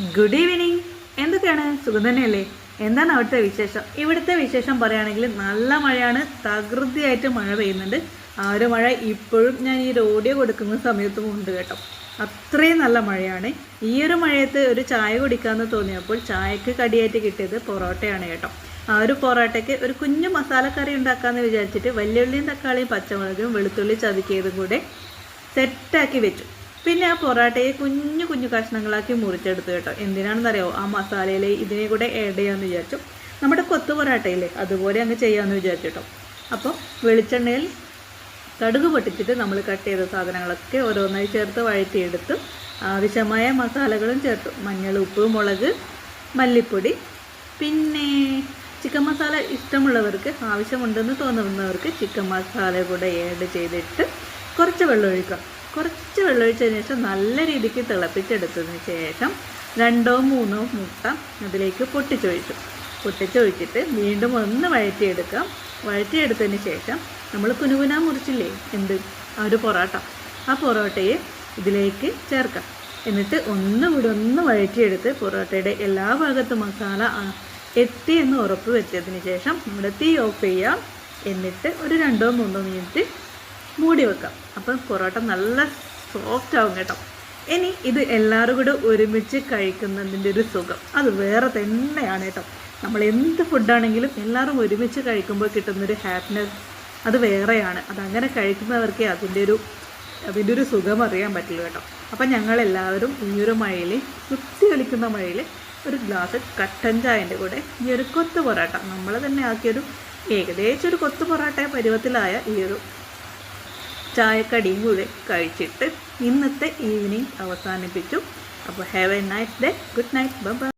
Good evening എന്തൊക്കെയാണ്? സുഖം തന്നെയല്ലേ? എന്താണ് അവിടുത്തെ വിശേഷം? ഇവിടുത്തെ വിശേഷം പറയുകയാണെങ്കിൽ നല്ല മഴയാണ്. തകൃതിയായിട്ട് മഴ പെയ്യുന്നുണ്ട്. ആ ഒരു മഴ ഇപ്പോഴും ഞാൻ ഈ റോഡിയോ കൊടുക്കുന്ന സമയത്തും ഉണ്ട് കേട്ടോ. അത്രയും നല്ല മഴയാണ്. ഈ ഒരു മഴയത്ത് ഒരു ചായ കുടിക്കാമെന്ന് തോന്നിയപ്പോൾ ചായക്ക് കടിയായിട്ട് കിട്ടിയത് പൊറോട്ടയാണ് കേട്ടോ. ആ ഒരു പൊറോട്ടയ്ക്ക് ഒരു കുഞ്ഞു മസാലക്കറി ഉണ്ടാക്കാമെന്ന് വിചാരിച്ചിട്ട് വലിയ ഉള്ളിയും തക്കാളിയും പച്ചമുളകും വെളുത്തുള്ളി ചതുക്കിയതും കൂടെ സെറ്റാക്കി വെച്ചു. പിന്നെ ആ പൊറോട്ടയെ കുഞ്ഞു കുഞ്ഞു കഷ്ണങ്ങളാക്കി മുറിച്ചെടുത്തു കേട്ടോ. എന്തിനാണെന്നറിയോ ആ മസാലയിൽ ഇതിനെ കൂടെ ആഡ് ചെയ്യാമെന്ന് വിചാരിച്ചു. നമ്മുടെ കൊത്തു പൊറോട്ടയില്ലേ അതുപോലെ അങ്ങ് ചെയ്യാമെന്ന് വിചാരിച്ചു കേട്ടോ. അപ്പോൾ വെളിച്ചെണ്ണയിൽ കടുക് പൊട്ടിച്ചിട്ട് നമ്മൾ കട്ട് ചെയ്ത സാധനങ്ങളൊക്കെ ഓരോന്നായി ചേർത്ത് വഴറ്റിയെടുത്ത് ആവശ്യമായ മസാലകളും ചേർത്തു. മഞ്ഞൾ ഉപ്പ് മുളക് മല്ലിപ്പൊടി. പിന്നെ ചിക്കൻ മസാല ഇഷ്ടമുള്ളവർക്ക് ആവശ്യമുണ്ടെന്ന് തോന്നുന്നവർക്ക് ചിക്കൻ മസാല കൂടെ ആഡ് ചെയ്തിട്ട് കുറച്ച് വെള്ളം ഒഴിക്കുക കുറച്ച് വെള്ളമൊഴിച്ചതിന് ശേഷം നല്ല രീതിക്ക് തിളപ്പിച്ചെടുത്തതിന് ശേഷം രണ്ടോ മൂന്നോ മുട്ട അതിലേക്ക് പൊട്ടിച്ചൊഴിച്ചു. പൊട്ടിച്ചൊഴിച്ചിട്ട് വീണ്ടും ഒന്ന് വഴറ്റിയെടുക്കാം. വഴറ്റിയെടുത്തതിന് ശേഷം നമ്മൾ കുനുകുന മുറിച്ചില്ലേ? എന്ത്? ആ ഒരു പൊറോട്ട. ആ പൊറോട്ടയെ ഇതിലേക്ക് ചേർക്കാം. എന്നിട്ട് ഒന്ന് ഇവിടെ ഒന്ന് വഴറ്റിയെടുത്ത് പൊറോട്ടയുടെ എല്ലാ ഭാഗത്തും മസാല എത്തി എന്ന് ഉറപ്പ് വെച്ചതിന് ശേഷം നമ്മുടെ തീ ഓഫ് ചെയ്യാം. എന്നിട്ട് ഒരു രണ്ടോ മൂന്നോ മിനിറ്റ് മൂടി വെക്കാം. അപ്പം പൊറോട്ട നല്ല സോഫ്റ്റ് ആവും കേട്ടോ. ഇനി ഇത് എല്ലാവരും കൂടെ ഒരുമിച്ച് കഴിക്കുന്നതിന്റെ ഒരു സുഖം. അത് വേറെ തന്നെയാണ് കേട്ടോ. നമ്മൾ എന്ത് ഫുഡാണെങ്കിലും എല്ലാവരും ഒരുമിച്ച് കഴിക്കുമ്പോൾ കിട്ടുന്നൊരു ഹാപ്പിനെസ് അത് വേറെയാണ്. അതങ്ങനെ കഴിക്കുന്നവർക്ക് അതിന്റെ ഒരു അതിന്റെ ഒരു സുഖം അറിയാൻ പറ്റില്ല കേട്ടോ. അപ്പം ഞങ്ങളെല്ലാവരും ഈ ഒരു മഴയിൽ കുത്തി കളിക്കുന്ന മഴയിൽ ഒരു ഗ്ലാസ് കട്ടൻ ചായന്റെ കൂടെ ഈ ഒരു കൊത്തു പൊറോട്ട. നമ്മൾ തന്നെ ആക്കിയൊരു ഏകദേശം ഒരു കൊത്തു പൊറോട്ട പരുവത്തിലായ ഈ ഒരു ചായക്കടിയും കൂടെ കഴിച്ചിട്ട് ഇന്നത്തെ ഈവനിങ് അവസാനിപ്പിച്ചു. അപ്പോൾ have a nice day good night bye